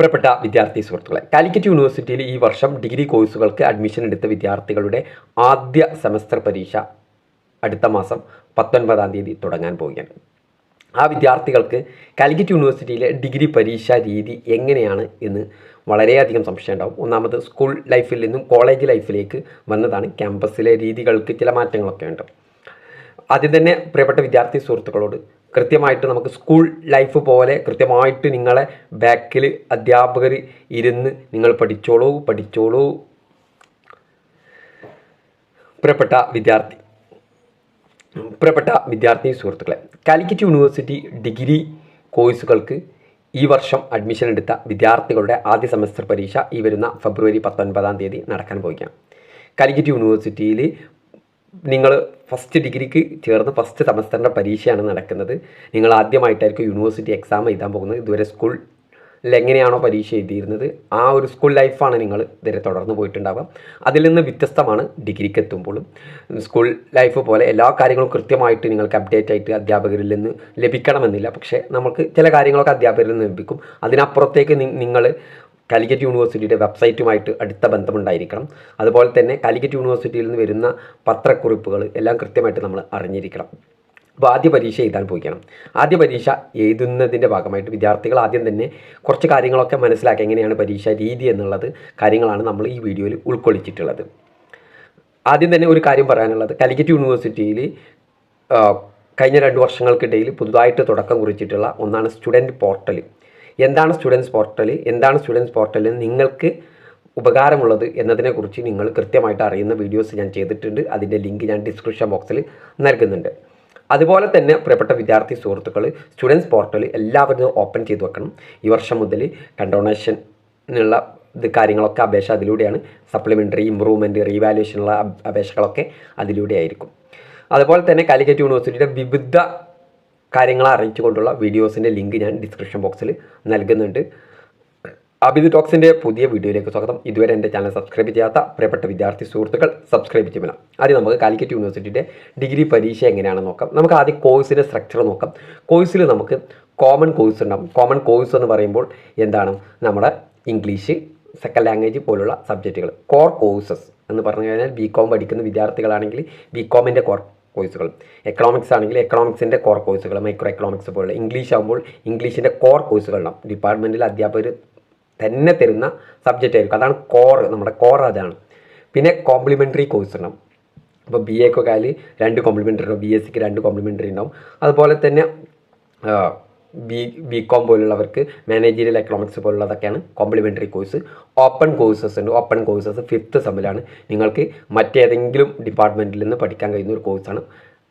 പ്രിയപ്പെട്ട വിദ്യാർത്ഥി സുഹൃത്തുക്കളെ കാലിക്കറ്റ് യൂണിവേഴ്സിറ്റിയിൽ ഈ വർഷം ഡിഗ്രി കോഴ്സുകൾക്ക് അഡ്മിഷൻ എടുത്ത വിദ്യാർത്ഥികളുടെ ആദ്യ സെമസ്റ്റർ പരീക്ഷ അടുത്ത മാസം പത്തൊൻപതാം തീയതി തുടങ്ങാൻ പോവുകയാണ്. ആ വിദ്യാർത്ഥികൾക്ക് കാലിക്കറ്റ് യൂണിവേഴ്സിറ്റിയിലെ ഡിഗ്രി പരീക്ഷാ രീതി എങ്ങനെയാണ് എന്ന് വളരെയധികം സംശയം ഉണ്ടാവും. ഒന്നാമത് സ്കൂൾ ലൈഫിൽ നിന്നും കോളേജ് ലൈഫിലേക്ക് വന്നതാണ് ക്യാമ്പസിലെ രീതികൾക്ക് ചില മാറ്റങ്ങളൊക്കെ ഉണ്ട്. ആദ്യം തന്നെ പ്രിയപ്പെട്ട വിദ്യാർത്ഥി സുഹൃത്തുക്കളോട് കൃത്യമായിട്ട് നമുക്ക് സ്കൂൾ ലൈഫ് പോലെ കൃത്യമായിട്ട് നിങ്ങളെ ബാക്കിൽ അധ്യാപകർ ഇരുന്ന് നിങ്ങൾ പഠിച്ചോളൂ പഠിച്ചോളൂ. പ്രിയപ്പെട്ട വിദ്യാർത്ഥി പ്രിയപ്പെട്ട വിദ്യാർത്ഥി സുഹൃത്തുക്കളെ കാലിക്കറ്റ് യൂണിവേഴ്സിറ്റി ഡിഗ്രി കോഴ്സുകൾക്ക് ഈ വർഷം അഡ്മിഷൻ എടുത്ത വിദ്യാർത്ഥികളുടെ ആദ്യ സെമസ്റ്റർ പരീക്ഷ ഈ വരുന്ന ഫെബ്രുവരി പത്തൊൻപതാം തീയതി നടക്കാൻ പോവുകയാണ്. കാലിക്കറ്റ് യൂണിവേഴ്സിറ്റിയിൽ നിങ്ങൾ ഫസ്റ്റ് ഡിഗ്രിക്ക് ചേർന്ന് ഫസ്റ്റ് സെമസ്റ്ററിന്റെ പരീക്ഷയാണ് നടക്കുന്നത്. നിങ്ങൾ ആദ്യമായിട്ടായിരിക്കും യൂണിവേഴ്സിറ്റി എക്സാം എഴുതാൻ പോകുന്നത്. ഇതുവരെ സ്കൂൾ എങ്ങനെയാണോ പരീക്ഷ എഴുതിയിരുന്നത് ആ ഒരു സ്കൂൾ ലൈഫാണ് നിങ്ങൾ ഇതുവരെ തുടർന്ന് പോയിട്ടുണ്ടാവുക. അതിൽ നിന്ന് വ്യത്യസ്തമാണ് ഡിഗ്രിക്ക് എത്തുമ്പോഴും. സ്കൂൾ ലൈഫ് പോലെ എല്ലാ കാര്യങ്ങളും കൃത്യമായിട്ട് നിങ്ങൾക്ക് അപ്ഡേറ്റ് ആയിട്ട് അധ്യാപകരിൽ നിന്ന് ലഭിക്കണമെന്നില്ല. പക്ഷേ നമുക്ക് ചില കാര്യങ്ങളൊക്കെ അധ്യാപകരിൽ നിന്ന് ലഭിക്കും. അതിനപ്പുറത്തേക്ക് നിങ്ങൾ കാലിക്കറ്റ് യൂണിവേഴ്സിറ്റിയുടെ വെബ്സൈറ്റുമായിട്ട് അടുത്ത ബന്ധമുണ്ടായിരിക്കണം. അതുപോലെ തന്നെ കാലിക്കറ്റ് യൂണിവേഴ്സിറ്റിയിൽ നിന്ന് വരുന്ന പത്രക്കുറിപ്പുകൾ എല്ലാം കൃത്യമായിട്ട് നമ്മൾ അറിഞ്ഞിരിക്കണം. അപ്പോൾ ആദ്യ പരീക്ഷ എഴുതാൻ പോയിക്കണം ആദ്യ പരീക്ഷ എഴുതുന്നതിന്റെ ഭാഗമായിട്ട് വിദ്യാർത്ഥികൾ ആദ്യം തന്നെ കുറച്ച് കാര്യങ്ങളൊക്കെ മനസ്സിലാക്കി എങ്ങനെയാണ് പരീക്ഷ രീതി എന്നുള്ളത് കാര്യങ്ങളാണ് നമ്മൾ ഈ വീഡിയോയിൽ ഉൾക്കൊള്ളിച്ചിട്ടുള്ളത്. ആദ്യം തന്നെ ഒരു കാര്യം പറയാനുള്ളത്. കാലിക്കറ്റ് യൂണിവേഴ്സിറ്റിയിൽ കഴിഞ്ഞ രണ്ട് വർഷങ്ങൾക്കിടയിൽ പുതുതായിട്ട് തുടക്കം കുറിച്ചിട്ടുള്ള ഒന്നാണ് സ്റ്റുഡന്റ് പോർട്ടൽ എന്താണ് സ്റ്റുഡൻസ് പോർട്ടൽ? എന്താണ് സ്റ്റുഡൻസ് പോർട്ടൽ? നിങ്ങൾക്ക് ഉപകാരമുള്ളത് എന്നതിനെക്കുറിച്ച് നിങ്ങൾ കൃത്യമായിട്ട് അറിയുന്ന വീഡിയോസ് ഞാൻ ചെയ്തിട്ടുണ്ട്. അതിന്റെ ലിങ്ക് ഞാൻ ഡിസ്ക്രിപ്ഷൻ ബോക്സിൽ നൽകുന്നുണ്ട്. അതുപോലെ തന്നെ പ്രിയപ്പെട്ട വിദ്യാർത്ഥി സുഹൃത്തുക്കൾ സ്റ്റുഡൻസ് പോർട്ടൽ എല്ലാവരും ഓപ്പൺ ചെയ്ത് വെക്കണം. ഈ വർഷം മുതൽ കണ്ടോണേഷനുള്ള ഇത് കാര്യങ്ങളൊക്കെ അപേക്ഷ അതിലൂടെയാണ്. സപ്ലിമെന്ററി ഇമ്പ്രൂവ്മെന്റ് റീവാലുവേഷനുള്ള അപേക്ഷകളൊക്കെ അതിലൂടെ ആയിരിക്കും. അതുപോലെ തന്നെ കാലിക്കറ്റ് യൂണിവേഴ്സിറ്റിയുടെ വിവിധ കാര്യങ്ങൾ അറിയിച്ചുകൊണ്ടുള്ള വീഡിയോസിന്റെ ലിങ്ക് ഞാൻ ഡിസ്ക്രിപ്ഷൻ ബോക്സിൽ നൽകുന്നുണ്ട്. അബിദ് ടോക്സിന്റെ പുതിയ വീഡിയോയിലേക്ക് സ്വാഗതം. ഇതുവരെ എന്റെ ചാനൽ സബ്സ്ക്രൈബ് ചെയ്യാത്ത പ്രിയപ്പെട്ട വിദ്യാർത്ഥി സുഹൃത്തുക്കൾ സബ്സ്ക്രൈബ് ചെയ്യുമല്ല ആദ്യം നമുക്ക് കാലിക്കറ്റ് യൂണിവേഴ്സിറ്റിയുടെ ഡിഗ്രി പരീക്ഷ എങ്ങനെയാണെന്ന് നോക്കാം. നമുക്ക് ആദ്യം കോഴ്സിന്റെ സ്ട്രക്ചർ നോക്കാം. കോഴ്സിൽ നമുക്ക് കോമൺ കോഴ്സ് ഉണ്ടാകും കോമൺ കോഴ്സ് എന്ന് പറയുമ്പോൾ എന്താണ്? നമ്മുടെ ഇംഗ്ലീഷ് സെക്കൻഡ് ലാംഗ്വേജ് പോലുള്ള സബ്ജക്റ്റുകൾ കോർ കോഴ്സസ് എന്ന് പറഞ്ഞു കഴിഞ്ഞാൽ ബി കോം പഠിക്കുന്ന വിദ്യാർത്ഥികളാണെങ്കിൽ ബി കോമിന്റെ കോർ കോഴ്സുകൾ എക്കണോമിക്സ് ആണെങ്കിൽ എക്കണോമിക്സിന്റെ കോർ കോഴ്സുകൾ മൈക്രോ എക്കണോമിക്സ് പോലുള്ള ഇംഗ്ലീഷ് ആകുമ്പോൾ ഇംഗ്ലീഷിന്റെ കോർ കോഴ്സുകൾ ഉണ്ടാവും. ഡിപ്പാർട്ട്മെന്റിൽ അധ്യാപകർ തന്നെ തരുന്ന സബ്ജക്റ്റ് ആയിരിക്കും. അതാണ് കോർ നമ്മുടെ കോർ അതാണ്. പിന്നെ കോംപ്ലിമെന്ററി കോഴ്സ് ഉണ്ടാവും. അപ്പോൾ ബി എക്കൊക്കെ ആയാൽ രണ്ട് കോംപ്ലിമെന്ററി ഉണ്ടാവും. ബി എസ് സിക്ക് രണ്ട് കോംപ്ലിമെന്ററി ഉണ്ടാവും. അതുപോലെ തന്നെ ബി ബി കോം പോലുള്ളവർക്ക് മാനേജീരിയൽ എക്കണോമിക്സ് പോലുള്ളതൊക്കെയാണ് കോംപ്ലിമെന്ററി കോഴ്സ് ഓപ്പൺ കോഴ്സസ് ഉണ്ട്. ഓപ്പൺ കോഴ്സസ് ഫിഫ്ത്ത് സെമ്മിലാണ് നിങ്ങൾക്ക് മറ്റേതെങ്കിലും ഡിപ്പാർട്ട്മെന്റിൽ നിന്ന് പഠിക്കാൻ കഴിയുന്ന ഒരു കോഴ്സാണ്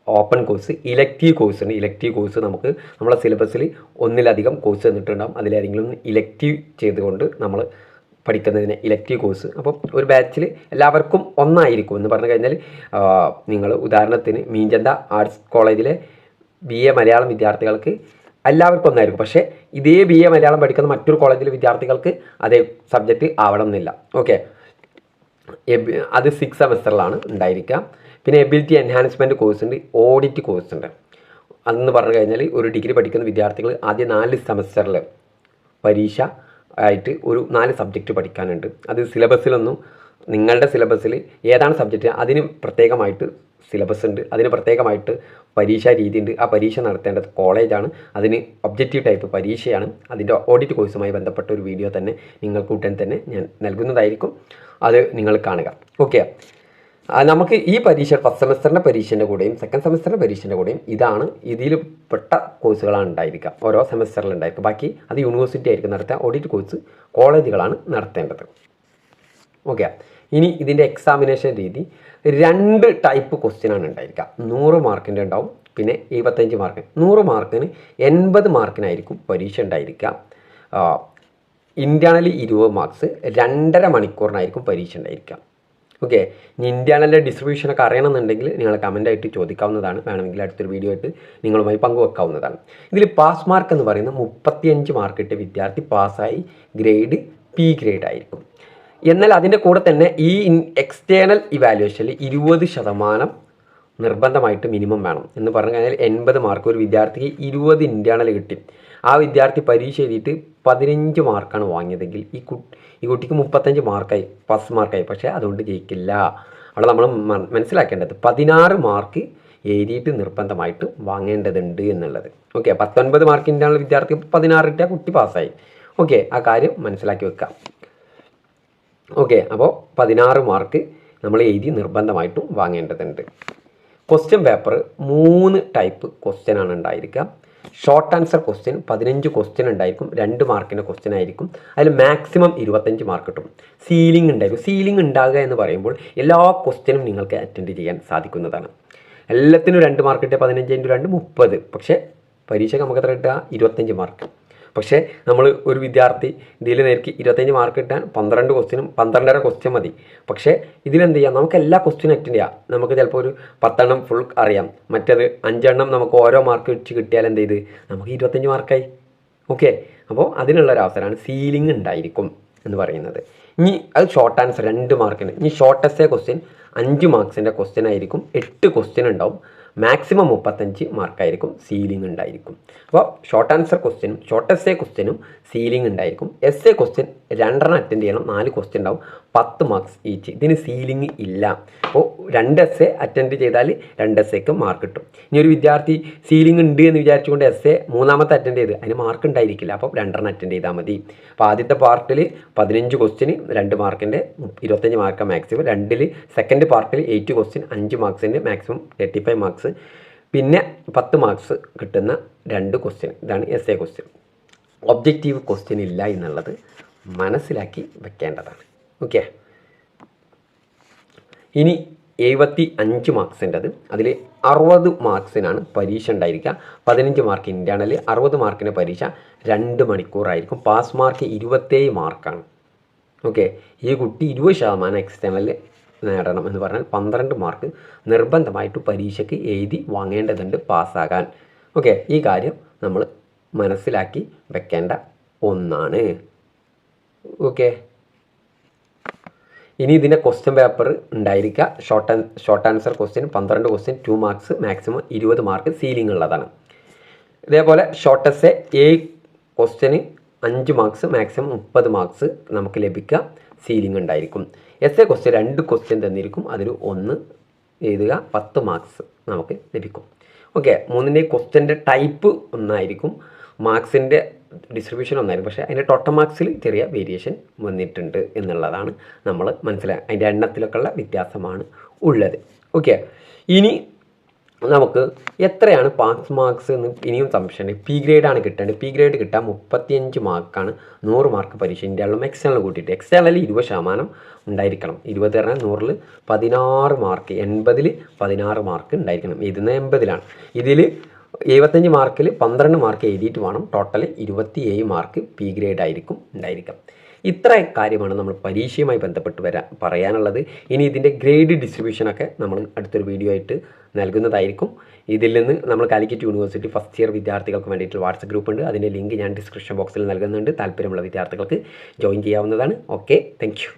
ഓപ്പൺ കോഴ്സ് ഇലക്റ്റീവ് കോഴ്സ് ഉണ്ട്. ഇലക്റ്റീവ് കോഴ്സ് നമുക്ക് നമ്മളെ സിലബസിൽ ഒന്നിലധികം കോഴ്സ് തന്നിട്ടുണ്ടാകും അതിലേതെങ്കിലും ഇലക്റ്റീവ് ചെയ്തുകൊണ്ട് നമ്മൾ പഠിക്കുന്നതിന് ഇലക്റ്റീവ് കോഴ്സ് അപ്പം ഒരു ബാച്ചിൽ എല്ലാവർക്കും ഒന്നായിരിക്കും എന്ന് പറഞ്ഞു കഴിഞ്ഞാൽ നിങ്ങൾ ഉദാഹരണത്തിന് മീഞ്ചന്ത ആർട്സ് കോളേജിലെ ബി എ മലയാളം വിദ്യാർത്ഥികൾക്ക് എല്ലാവർക്കും ഒന്നായിരിക്കും. പക്ഷേ ഇതേ ബി എ മലയാളം പഠിക്കുന്ന മറ്റൊരു കോളേജിലെ വിദ്യാർത്ഥികൾക്ക് അതേ സബ്ജക്റ്റ് ആവണം എന്നില്ല ഓക്കെ അത് സിക്സ് സെമസ്റ്ററിലാണ് ഉണ്ടായിരിക്കുക. പിന്നെ എബിലിറ്റി എൻഹാൻസ്മെന്റ് കോഴ്സ് ഉണ്ട് ഓഡിറ്റ് കോഴ്സ് ഉണ്ട്. അതെന്ന് പറഞ്ഞു കഴിഞ്ഞാൽ ഒരു ഡിഗ്രി പഠിക്കുന്ന വിദ്യാർത്ഥികൾ ആദ്യ നാല് സെമസ്റ്ററിൽ പരീക്ഷ ആയിട്ട് ഒരു നാല് സബ്ജക്റ്റ് പഠിക്കാനുണ്ട്. അത് സിലബസിലൊന്നും നിങ്ങളുടെ സിലബസിൽ ഏതാണ് സബ്ജക്റ്റ് അതിന് പ്രത്യേകമായിട്ട് സിലബസ് ഉണ്ട്. അതിന് പ്രത്യേകമായിട്ട് പരീക്ഷാ രീതി ഉണ്ട് ആ പരീക്ഷ നടത്തേണ്ടത് കോളേജാണ്. അതിന് ഒബ്ജക്റ്റീവ് ടൈപ്പ് പരീക്ഷയാണ്. അതിന്റെ ഓഡിറ്റ് കോഴ്സുമായി ബന്ധപ്പെട്ട ഒരു വീഡിയോ തന്നെ നിങ്ങൾക്ക് ഉടൻ തന്നെ ഞാൻ നൽകുന്നതായിരിക്കും. അത് നിങ്ങൾ കാണുക. ഓക്കെ. നമുക്ക് ഈ പരീക്ഷ ഫസ്റ്റ് സെമസ്റ്ററിന്റെ പരീക്ഷന്റെ കൂടെയും സെക്കൻഡ് സെമസ്റ്ററിന്റെ പരീക്ഷന്റെ കൂടെയും ഇതാണ് ഇതിൽ പെട്ട കോഴ്സുകളാണ് ഉണ്ടായിരിക്കുക. ഓരോ സെമസ്റ്ററിൽ ഉണ്ടായിരിക്കും ബാക്കി അത് യൂണിവേഴ്സിറ്റി ആയിരിക്കും നടത്തുക. ഓഡിറ്റ് കോഴ്സ് കോളേജുകളാണ് നടത്തേണ്ടത്. ഓക്കെ ഇനി ഇതിന്റെ എക്സാമിനേഷൻ രീതി. രണ്ട് ടൈപ്പ് ക്വസ്റ്റ്യൻ ആണ് ഉണ്ടായിരിക്കുക. നൂറ് മാർക്കിന്റെ ഉണ്ടാവും. പിന്നെ എഴുപത്തഞ്ച് മാർക്ക് നൂറ് മാർക്കിന് എൺപത് മാർക്കിനായിരിക്കും പരീക്ഷ ഉണ്ടായിരിക്കുക. ഇന്റേണലി ഇരുപത് മാർക്സ് രണ്ടര മണിക്കൂറിനായിരിക്കും പരീക്ഷ ഉണ്ടായിരിക്കുക. ഓക്കെ ഇനി ഇന്ത്യാണലിന്റെ ഡിസ്ട്രിബ്യൂഷനൊക്കെ അറിയണമെന്നുണ്ടെങ്കിൽ നിങ്ങൾ കമന്റായിട്ട് ചോദിക്കാവുന്നതാണ്. വേണമെങ്കിൽ അടുത്തൊരു വീഡിയോ ആയിട്ട് നിങ്ങളുമായി പങ്കുവെക്കാവുന്നതാണ്. ഇതിൽ പാസ് മാർക്ക് എന്ന് പറയുന്നത് മുപ്പത്തിയഞ്ച് മാർക്ക് ഇട്ട് വിദ്യാർത്ഥി പാസ്സായി ഗ്രേഡ് പി ഗ്രേഡ് ആയിരിക്കും. എന്നാൽ അതിന്റെ കൂടെ തന്നെ ഈ എക്സ്റ്റേണൽ ഇവാലുവേഷനിൽ ഇരുപത് ശതമാനം നിർബന്ധമായിട്ട് മിനിമം വേണം. എന്ന് പറഞ്ഞു കഴിഞ്ഞാൽ എൺപത് മാർക്ക് ഒരു വിദ്യാർത്ഥിക്ക് ഇരുപത് ഇന്റേണൽ കിട്ടി. ആ വിദ്യാർത്ഥി പരീക്ഷ എഴുതിയിട്ട് പതിനഞ്ച് മാർക്കാണ് വാങ്ങിയതെങ്കിൽ ഈ കു ഈ കുട്ടിക്ക് മുപ്പത്തഞ്ച് മാർക്കായി പാസ് മാർക്കായി പക്ഷേ അതുകൊണ്ട് ജയിക്കില്ല. അവിടെ നമ്മൾ മനസ്സിലാക്കേണ്ടത് പതിനാറ് മാർക്ക് എഴുതിയിട്ട് നിർബന്ധമായിട്ട് വാങ്ങേണ്ടതുണ്ട് എന്നുള്ളത്. ഓക്കെ പത്തൊൻപത് മാർക്കിന്റെ ഉള്ള വിദ്യാർത്ഥി പതിനാറ് ഇട്ടാൽ കുട്ടി പാസ്സായി ഓക്കെ ആ കാര്യം മനസ്സിലാക്കി വെക്കാം. ഓക്കെ അപ്പോൾ പതിനാറ് മാർക്ക് നമ്മൾ എഴുതി നിർബന്ധമായിട്ടും വാങ്ങേണ്ടതുണ്ട്. ക്വസ്റ്റ്യൻ പേപ്പർ മൂന്ന് ടൈപ്പ് ക്വസ്റ്റ്യൻ ആണ് ഉണ്ടായിരിക്കുക. ഷോർട്ട് ആൻസർ ക്വസ്റ്റ്യൻ പതിനഞ്ച് ക്വസ്റ്റ്യൻ ഉണ്ടായിരിക്കും. രണ്ട് മാർക്കിന്റെ ക്വസ്റ്റ്യൻ ആയിരിക്കും. അതിൽ മാക്സിമം ഇരുപത്തഞ്ച് മാർക്ക് കിട്ടും. സീലിംഗ് ഉണ്ടായിരിക്കും. സീലിംഗ് ഉണ്ടാകുക എന്ന് പറയുമ്പോൾ എല്ലാ ക്വസ്റ്റ്യനും നിങ്ങൾക്ക് അറ്റൻഡ് ചെയ്യാൻ സാധിക്കുന്നതാണ്. എല്ലാത്തിനും രണ്ട് മാർക്ക് കിട്ടിയ പതിനഞ്ച് ഇന്റു രണ്ട് മുപ്പത്. പക്ഷേ പരീക്ഷയ്ക്ക് നമുക്ക് എത്ര കിട്ടുക? ഇരുപത്തഞ്ച് മാർക്ക് പക്ഷേ നമ്മൾ ഒരു വിദ്യാർത്ഥി ഇതിൽ നേരിക്ക് ഇരുപത്തഞ്ച് മാർക്ക് കിട്ടാൻ പന്ത്രണ്ട് ക്വസ്റ്റിനും പന്ത്രണ്ടര ക്വസ്റ്റ്യൻ മതി. പക്ഷേ ഇതിലെന്ത് ചെയ്യാം? നമുക്ക് എല്ലാ ക്വസ്റ്റ്യനും അറ്റൻഡ് ചെയ്യാം. നമുക്ക് ചിലപ്പോൾ ഒരു പത്തെണ്ണം ഫുൾ അറിയാം. മറ്റേത് അഞ്ചെണ്ണം നമുക്ക് ഓരോ മാർക്ക് വെച്ച് കിട്ടിയാൽ എന്ത് ചെയ്ത്? നമുക്ക് ഇരുപത്തഞ്ച് മാർക്കായി ഓക്കെ അപ്പോൾ അതിനുള്ള ഒരു അവസരമാണ് സീലിംഗ് ഉണ്ടായിരിക്കും എന്ന് പറയുന്നത്. ഇനി അത് ഷോർട്ട് ആൻസർ രണ്ട് മാർക്കിന് ഇനി ഷോർട്ടസ്റ്റേ ക്വസ്റ്റ്യൻ അഞ്ച് മാർക്സിന്റെ ക്വസ്റ്റ്യൻ ആയിരിക്കും. എട്ട് ക്വസ്റ്റ്യൻ ഉണ്ടാവും. മാക്സിമം മുപ്പത്തഞ്ച് മാർക്കായിരിക്കും സീലിംഗ് ഉണ്ടായിരിക്കും. അപ്പോൾ ഷോർട്ട് ആൻസർ ക്വസ്റ്റ്യനും ഷോർട്ട് എസ് എ ക്വസ്റ്റ്യനും സീലിംഗ് ഉണ്ടായിരിക്കും. എസ് എ ക്വസ്റ്റ്യൻ രണ്ടെണ്ണം അറ്റൻഡ് ചെയ്യണം. നാല് ക്വസ്റ്റ്യൻ ഉണ്ടാവും. പത്ത് മാർക്സ് ഈച്ച് ഇതിന് സീലിംഗ് ഇല്ല. അപ്പോൾ രണ്ട് എസ് എ അറ്റൻഡ് ചെയ്താൽ രണ്ട് എസ് എക്ക് മാർക്ക് കിട്ടും. ഇനി ഒരു വിദ്യാർത്ഥി സീലിംഗ് ഉണ്ട് എന്ന് വിചാരിച്ചുകൊണ്ട് എസ് എ മൂന്നാമത്തെ അറ്റൻഡ് ചെയ്ത് അതിന് മാർക്ക് ഉണ്ടായിരിക്കില്ല. അപ്പോൾ രണ്ടെണ്ണം അറ്റൻഡ് ചെയ്താൽ മതി. അപ്പോൾ ആദ്യത്തെ പാർട്ടിൽ പതിനഞ്ച് ക്വസ്റ്റ്യന് രണ്ട് മാർക്കിന്റെ ഇരുപത്തഞ്ച് മാർക്ക് മാക്സിമം രണ്ടിൽ സെക്കൻഡ് പാർട്ടിൽ എയ്റ്റ് ക്വസ്റ്റ്യൻ അഞ്ച് മാർക്സിന്റെ മാക്സിമം തേർട്ടി ഫൈവ് മാർക്സ് പിന്നെ പത്ത് മാർക്സ് കിട്ടുന്ന രണ്ട് ക്വസ്റ്റ്യൻ ഇതാണ് S A question objective question ഇല്ല എന്നുള്ളത്. മനസ്സിലാക്കി വെക്കേണ്ടതാണ്. ഓക്കെ ഇനി എഴുപത്തി അഞ്ച് മാർക്സിന്റെത് അതിൽ അറുപത് മാർക്സിനാണ് പരീക്ഷ ഉണ്ടായിരിക്കുക. പതിനഞ്ച് മാർക്ക് ഇന്റേണൽ അറുപത് മാർക്കിന്റെ പരീക്ഷ രണ്ട് മണിക്കൂറായിരിക്കും. പാസ് മാർക്ക് ഇരുപത്തേഴ് മാർക്കാണ് ഓക്കെ ഈ കുട്ടി ഇരുപത് ശതമാനം എക്സ്റ്റേണൽ നേടണം എന്ന് പറഞ്ഞാൽ പന്ത്രണ്ട് മാർക്ക് നിർബന്ധമായിട്ട് പരീക്ഷയ്ക്ക് എഴുതി വാങ്ങേണ്ടതുണ്ട് പാസ്സാകാൻ ഓക്കെ ഈ കാര്യം നമ്മൾ മനസ്സിലാക്കി വെക്കേണ്ട ഒന്നാണ്. ഓക്കെ ഇനി ഇതിന്റെ ക്വസ്റ്റ്യൻ പേപ്പർ ഉണ്ടായിരിക്കുക ഷോർട്ട് ഷോർട്ട് ആൻസർ ക്വസ്റ്റ്യൻ പന്ത്രണ്ട് ക്വസ്റ്റ്യൻ ടു മാർക്സ് മാക്സിമം ഇരുപത് മാർക്ക് സീലിംഗ് ഉള്ളതാണ്. ഇതേപോലെ ഷോർട്ടസ് എ ക്വസ്റ്റ്യന് അഞ്ച് മാർക്സ് മാക്സിമം മുപ്പത് മാർക്സ് നമുക്ക് ലഭിക്കുക സീലിംഗ് ഉണ്ടായിരിക്കും. എസ് എ ക്വസ്റ്റ്യൻ രണ്ട് ക്വസ്റ്റ്യൻ തന്നിരിക്കും. അതിൽ ഒന്ന് എഴുതുക പത്ത് മാർക്സ് നമുക്ക് ലഭിക്കും. ഓക്കെ മൂന്നിന്റെ ക്വസ്റ്റ്യന്റെ ടൈപ്പ് ഒന്നായിരിക്കും. മാർക്സിന്റെ ഡിസ്ട്രിബ്യൂഷൻ ഒന്നായിരുന്നു. പക്ഷേ അതിന്റെ ടോട്ടൽ മാർക്സിൽ ചെറിയ വേരിയേഷൻ വന്നിട്ടുണ്ട് എന്നുള്ളതാണ് നമ്മൾ മനസ്സിലാക്കുക അതിന്റെ എണ്ണത്തിലൊക്കെ ഉള്ള വ്യത്യാസമാണ് ഉള്ളത്. ഓക്കെ ഇനി നമുക്ക് എത്രയാണ് പാസ് മാർക്സ് എന്ന് ഇനിയും സംശയമുണ്ട്. പി ഗ്രേഡാണ് കിട്ടേണ്ടത്. പി ഗ്രേഡ് കിട്ടാൻ മുപ്പത്തിയഞ്ച് മാർക്കാണ് നൂറ് മാർക്ക് പരീക്ഷ ഇന്ത്യയിലും എക്സ്റ്റേണൽ കൂട്ടിയിട്ട്. എക്സ്റ്റേണലിൽ ഇരുപത് ശതമാനം ഉണ്ടായിരിക്കണം. ഇരുപത് പറഞ്ഞാൽ നൂറിൽ പതിനാറ് മാർക്ക് എൺപതിൽ പതിനാറ് മാർക്ക് ഉണ്ടായിരിക്കണം. ഇതിന് എൺപതിലാണ്. ഇതിൽ എഴുപത്തഞ്ച് മാർക്കിൽ പന്ത്രണ്ട് മാർക്ക് എഴുതിയിട്ട് വേണം. ടോട്ടൽ ഇരുപത്തിയേഴ് മാർക്ക് പി ഗ്രേഡ് ആയിരിക്കും ഉണ്ടായിരിക്കാം. ഇത്ര കാര്യമാണ് നമ്മൾ പരീക്ഷയുമായി ബന്ധപ്പെട്ട് വരാൻ പറയാനുള്ളത്. ഇനി ഇതിന്റെ ഗ്രേഡ് ഡിസ്ട്രിബ്യൂഷനൊക്കെ നമ്മൾ അടുത്തൊരു വീഡിയോ ആയിട്ട് നൽകുന്നതായിരിക്കും. ഇതിൽ നിന്ന് നമ്മൾ കാലിക്കറ്റ് യൂണിവേഴ്സിറ്റി ഫസ്റ്റ് ഇയർ വിദ്യാർത്ഥികൾക്ക് വേണ്ടിയിട്ട് വാട്സപ്പ് ഗ്രൂപ്പ് ഉണ്ട്. അതിന്റെ ലിങ്ക് ഞാൻ ഡിസ്ക്രിപ്ഷൻ ബോക്സിൽ നൽകുന്നുണ്ട്. താല്പര്യമുള്ള വിദ്യാർത്ഥികൾക്ക് ജോയിൻ ചെയ്യാവുന്നതാണ്. Okay thank